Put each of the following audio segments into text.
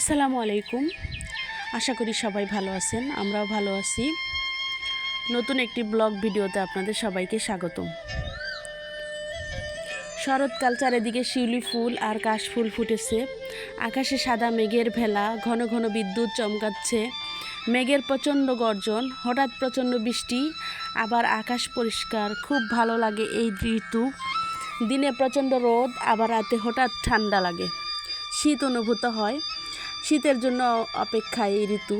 আসসালামু আলাইকুম। আশা করি সবাই ভালো আছেন, আমরাও ভালো আছি। নতুন একটি ব্লগ ভিডিওতে আপনাদের সবাইকে স্বাগতম। শরৎকাল চারিদিকে শিউলি ফুল আর কাশফুল ফুটেছে। আকাশে সাদা মেঘের ভেলা, ঘন ঘন বিদ্যুৎ চমকাচ্ছে। মেঘের প্রচণ্ড গর্জন, হঠাৎ প্রচণ্ড বৃষ্টি, আবার আকাশ পরিষ্কার, খুব ভালো লাগে এই ঋতু। দিনে প্রচণ্ড রোদ, আবার রাতে হঠাৎ ঠান্ডা লাগে। শীত অনুভূত হয়। শীতের জন্য অপেক্ষা এই ঋতু।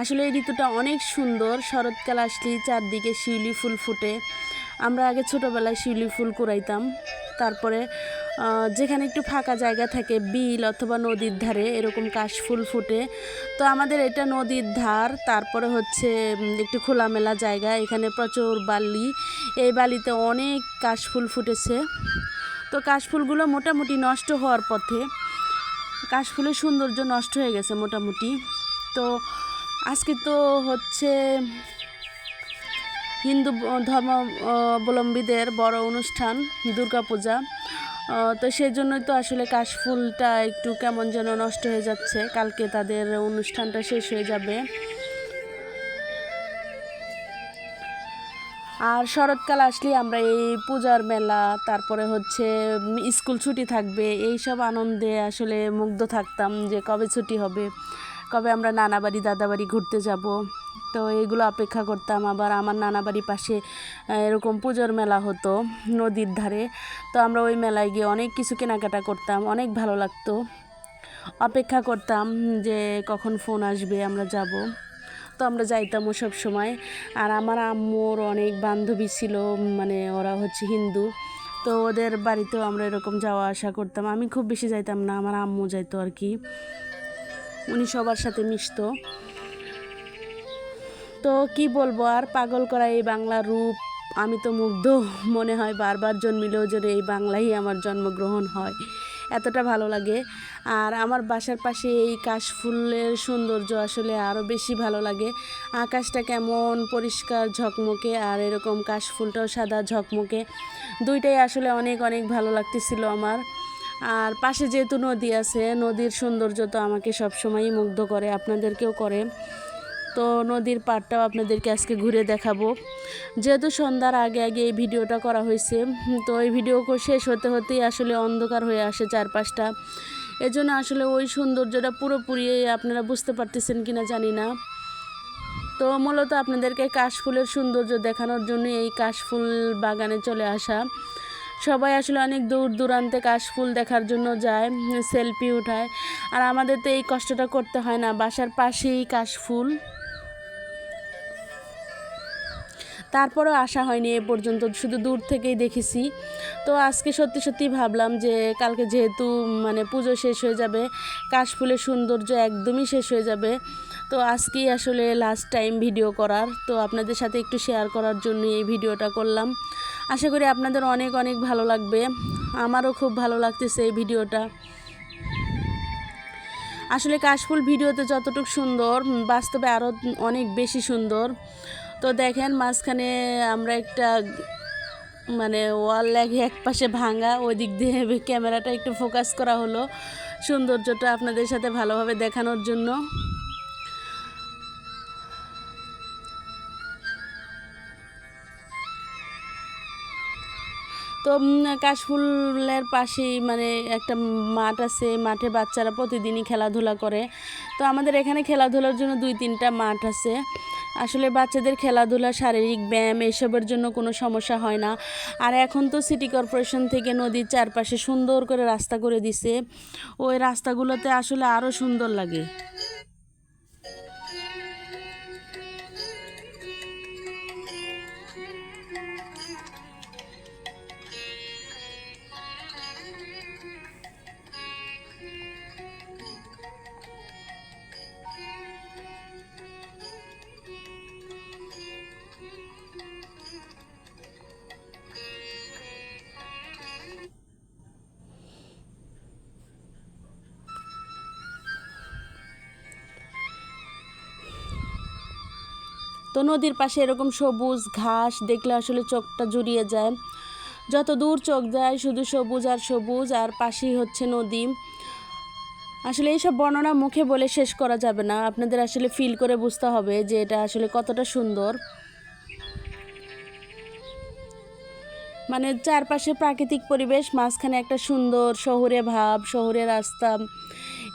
আসলে এই ঋতুটা অনেক সুন্দর। শরৎকাল আসলেই চারদিকে শিউলি ফুল ফুটে। আমরা আগে ছোটোবেলায় শিউলি ফুল কুড়াইতাম। তারপরে যেখানে একটু ফাঁকা জায়গা থাকে, বিল অথবা নদীর ধারে এরকম কাশফুল ফুটে। তো আমাদের এটা নদীর ধার, তারপরে হচ্ছে একটু খোলামেলা জায়গা। এখানে প্রচুর বালি। এই বালিতে অনেক কাশফুল ফুটেছে। তো কাশফুলগুলো মোটামুটি নষ্ট হওয়ার পথে কাশফুলের সৌন্দর্য নষ্ট হয়ে গেছে মোটামুটি। তো আজকে তো হচ্ছে হিন্দু ধর্মাবলম্বীদের বড় অনুষ্ঠান, দুর্গাপূজা। পূজা তো সেই জন্যই তো আসলে কাশফুলটা একটু কেমন যেন নষ্ট হয়ে যাচ্ছে। কালকে তাদের অনুষ্ঠানটা শেষ হয়ে যাবে। আর শরৎকাল আসলে আমরা এই পূজার মেলা, তারপরে হচ্ছে স্কুল ছুটি থাকবে এই সব আনন্দে আসলে মুগ্ধ থাকতাম যে কবে ছুটি হবে, কবে আমরা নানা বাড়ি দাদা বাড়ি ঘুরতে যাব। তো এগুলো অপেক্ষা করতাম, আবার আমার নানা বাড়ির পাশে এরকম পুজোর মেলা হতো নদীর ধারে। তো আমরা ওই মেলায় গিয়ে অনেক কিছু কেনাকাটা করতাম, অনেক ভালো লাগতো। অপেক্ষা করতাম যে কখন ফোন আসবে, আমরা যাব। তো আমরা যাইতামও সব সময়। আর আমার আম্মুর অনেক বান্ধবী ছিল মানে ওরা হচ্ছে হিন্দু। তো ওদের বাড়িতেও আমরা এরকম যাওয়া আসা করতাম। আমি খুব বেশি যাইতাম না, আমার আম্মু যাইতো আর কি। উনি সবার সাথে মিশতো। তো কি বলব আর, পাগল করা এই বাংলা রূপ, আমি তো মুগ্ধ মনে হয় বারবার জন্মিলেও যেন এই বাংলাই আমার জন্মগ্রহণ হয়। এতটা ভালো লাগে। আর আমার বাসার পাশে এই কাশফুলের সৌন্দর্য আসলে আরও বেশি ভালো লাগে। আকাশটা কেমন পরিষ্কার ঝকমকে, আর এরকম কাশফুলটাও সাদা ঝকমকে। দুইটাই আসলে অনেক অনেক ভালো লাগতেছিল আমার। আর পাশে যেহেতু নদী আছে, নদীর সৌন্দর্য তো আমাকে সবসময়ই মুগ্ধ করে, আপনাদেরকেও করে। তো নদীর পাড়টাও আপনাদেরকে আজকে ঘুরে দেখাবো। যেহেতু সন্ধ্যার আগে আগে এই ভিডিওটা করা হয়েছে, তো এই ভিডিও শেষ হতে হতেই আসলে অন্ধকার হয়ে আসে চারপাশটা। এজন্য আসলে ওই সৌন্দর্যটা পুরোপুরি আপনারা বুঝতে পারতেছেন কিনা জানি না। তো মূলত আপনাদেরকে কাশফুলের সৌন্দর্য দেখানোর জন্য এই কাশফুল বাগানে চলে আসা। সবাই আসলে অনেক দূর দূরান্তে কাশফুল দেখার জন্য যায়, সেলফি উঠায়। আর আমাদের তো এই কষ্টটা করতে হয় না, বাসার পাশেই কাশফুল। তারপরেও আসা হয়নি এ পর্যন্ত, শুধু দূর থেকেই দেখেছি। তো আজকে সত্যি সত্যি ভাবলাম যে কালকে যেহেতু মানে পুজো শেষ হয়ে যাবে, কাশফুলের সৌন্দর্য একদমই শেষ হয়ে যাবে, তো আজকেই আসলে লাস্ট টাইম ভিডিও করার। তো আপনাদের সাথে একটু শেয়ার করার জন্য এই ভিডিওটা করলাম। আশা করি আপনাদের অনেক অনেক ভালো লাগবে। আমারও খুব ভালো লাগতেছে এই ভিডিওটা। আসলে কাশফুল ভিডিওতে যতটুকু সুন্দর, বাস্তবে আরও অনেক বেশি সুন্দর। তো দেখেন মাঝখানে আমরা একটা মানে ওয়াল লাগে এক পাশে ভাঙা ওই দিক দিয়ে ক্যামেরাটা একটু ফোকাস করা হলো সৌন্দর্যটা আপনাদের সাথে ভালোভাবে দেখানোর জন্য। তো কাশফুলের পাশেই মানে একটা মাঠ আছে মাঠে বাচ্চারা প্রতিদিনই খেলাধুলা করে। তো আমাদের এখানে খেলাধুলার জন্য দুই, তিনটা মাঠ আছে। আসলে বাচ্চাদের খেলাধুলা, শারীরিক ব্যায়াম এসবের জন্য কোনো সমস্যা হয় না। আর এখন তো সিটি কর্পোরেশন থেকে নদীর চারপাশে সুন্দর করে রাস্তা করে দিছে। ওই রাস্তাগুলোতে আসলে আরও সুন্দর লাগে। তো নদীর পাশে এরকম সবুজ ঘাস দেখলে আসলে চোখটা জুড়িয়ে যায়। যত দূর চোখ যায় শুধু সবুজ আর সবুজ, আর পাশেই হচ্ছে নদী। আসলে এইসব বর্ণনা মুখে বলে শেষ করা যাবে না। আপনাদের আসলে ফিল করে বুঝতে হবে যে এটা আসলে কতটা সুন্দর। মানে চারপাশে প্রাকৃতিক পরিবেশ, মাঝখানে একটা সুন্দর শহুরে ভাব, শহুরে রাস্তা।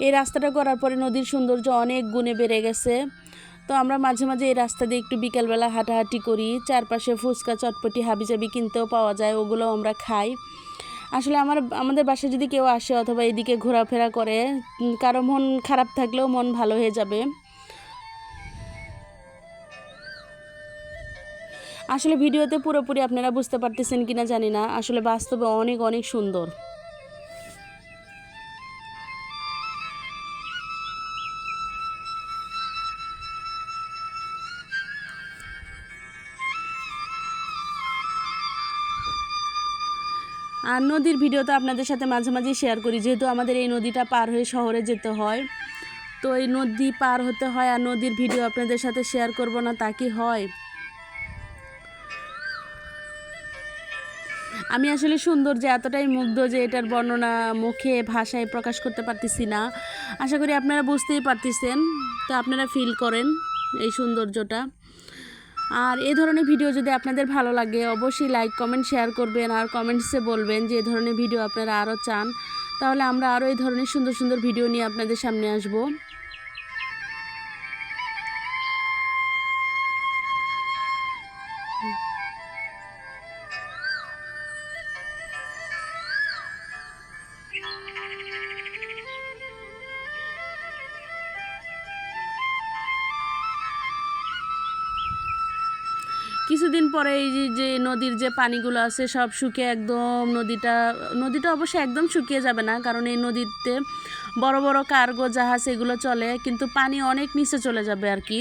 এই রাস্তাটা করার পরে নদীর সৌন্দর্য অনেক গুণে বেড়ে গেছে। তো আমরা মাঝে মাঝে এই রাস্তা দিয়ে একটু বিকেলবেলা হাঁটাহাঁটি করি। চারপাশে ফুচকা, চটপটি, হাবিজাবি কিনতেও পাওয়া যায় ওগুলো আমরা খাই। আসলে আমার, আমাদের বাসায় যদি কেউ আসে অথবা এদিকে ঘোরাফেরা করে কারও মন খারাপ থাকলেও মন ভালো হয়ে যাবে। আসলে ভিডিওতে পুরোপুরি আপনারা বুঝতে পারতেছেন কিনা জানি না। আসলে বাস্তবে অনেক অনেক সুন্দর। আর নদীর ভিডিও তো আপনাদের সাথে মাঝে মাঝে শেয়ার করি, যেহেতু আমাদের এই নদীটা পার হয়ে শহরে যেতে হয়। তো এই নদী পার হতে হয় আর নদীর ভিডিও আপনাদের সাথে শেয়ার করব না, তা কি হয়? আমি আসলে সুন্দর যে এতটাই মুগ্ধ যে এটার বর্ণনা মুখে, ভাষায় প্রকাশ করতে পারতেছি না। আশা করি আপনারা বুঝতেই পারতেছেন, তো আপনারা ফিল করেন এই সৌন্দর্যটা। আর এ ধরনের ভিডিও যদি আপনাদের ভালো লাগে, অবশ্যই লাইক কমেন্ট শেয়ার করবেন আর কমেন্টসে বলবেন যে এ ধরনের ভিডিও আপনারা আরও চান। তাহলে আমরা আরও এই ধরনের সুন্দর সুন্দর ভিডিও নিয়ে আপনাদের সামনে আসব। কিছুদিন পরে এই যে নদীর যে পানিগুলো আছে সব শুকিয়ে একদম নদীটা নদীটা অবশ্যই একদম শুকিয়ে যাবে না, কারণ এই নদীতে বড় বড় কার্গো জাহাজ এগুলো চলে, কিন্তু পানি অনেক নিচে চলে যাবে আর কি।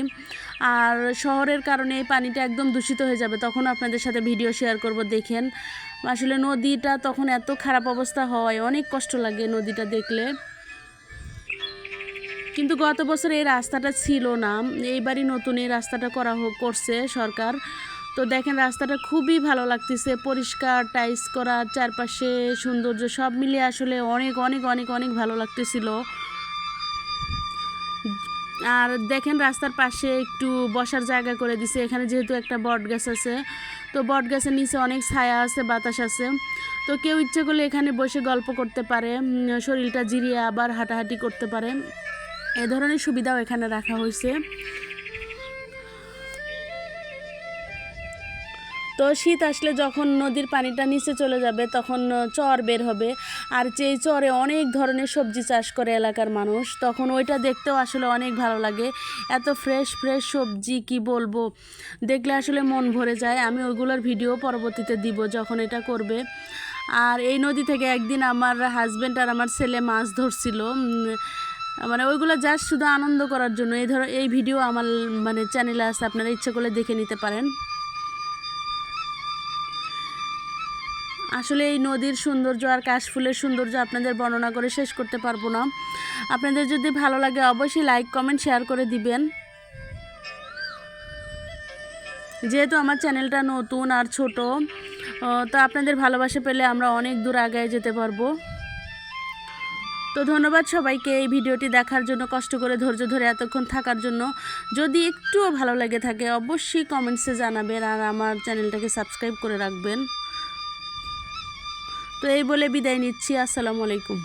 আর শহরের কারণে এই পানিটা একদম দূষিত হয়ে যাবে, তখন আপনাদের সাথে ভিডিও শেয়ার করব, দেখেন। আসলে নদীটা তখন এত খারাপ অবস্থা হয়, অনেক কষ্ট লাগে নদীটা দেখলে। কিন্তু গত বছর এই রাস্তাটা ছিল না, এইবারই নতুন এই রাস্তাটা করা করছে সরকার। তো দেখেন রাস্তাটা খুবই ভালো লাগতেছে। পরিষ্কার টাইস করা, চারপাশে সৌন্দর্য সব মিলিয়ে আসলে অনেক অনেক অনেক অনেক ভালো লাগতেছিল। আর দেখেন রাস্তার পাশে একটু বসার জায়গা করে দিছে। এখানে যেহেতু একটা বট গাছ আছে, তো বট গাছের নিচে অনেক ছায়া আছে, বাতাস আছে। তো কেউ ইচ্ছে করলে এখানে বসে গল্প করতে পারে শরীরটা জিরিয়ে আবার হাঁটাহাঁটি করতে পারে। এ ধরনের সুবিধাও এখানে রাখা হয়েছে। তো শীত আসলে যখন নদীর পানিটা নিচে চলে যাবে, তখন চর বের হবে। আর যেই চরে অনেক ধরনের সবজি চাষ করে এলাকার মানুষ, তখন ওইটা দেখতেও আসলে অনেক ভালো লাগে। এত ফ্রেশ ফ্রেশ সবজি কি বলব? দেখলে আসলে মন ভরে যায়। আমি ওইগুলোর ভিডিও পরবর্তীতে দিব যখন এটা করবে। আর এই নদী থেকে একদিন আমার হাজব্যান্ড আর আমার ছেলে মাছ ধরছিল। মানে ওইগুলো জাস্ট শুধু আনন্দ করার জন্য। এই ধরো, এই ভিডিও আমার মানে চ্যানেলে আছে, আপনারা ইচ্ছে করলে দেখে নিতে পারেন। আসলে এই নদীর সৌন্দর্য আর কাশফুলের সৌন্দর্য আপনাদের বর্ণনা করে শেষ করতে পারব না। আপনাদের যদি ভালো লাগে অবশ্যই লাইক কমেন্ট শেয়ার করে দিবেন। যেহেতু আমার চ্যানেলটা নতুন আর ছোট তো আপনাদের ভালোবাসা পেলে আমরা অনেক দূর আগায় যেতে পারব। তো ধন্যবাদ সবাইকে এই ভিডিওটি দেখার জন্য, কষ্ট করে ধৈর্য ধরে এতক্ষণ থাকার জন্য। যদি একটুও ভালো লাগে থাকে, অবশ্যই কমেন্টসে জানাবেন আর আমার চ্যানেলটাকে সাবস্ক্রাইব করে রাখবেন। তো এই বলে বিদায় নিচ্ছি আসসালামু আলাইকুম।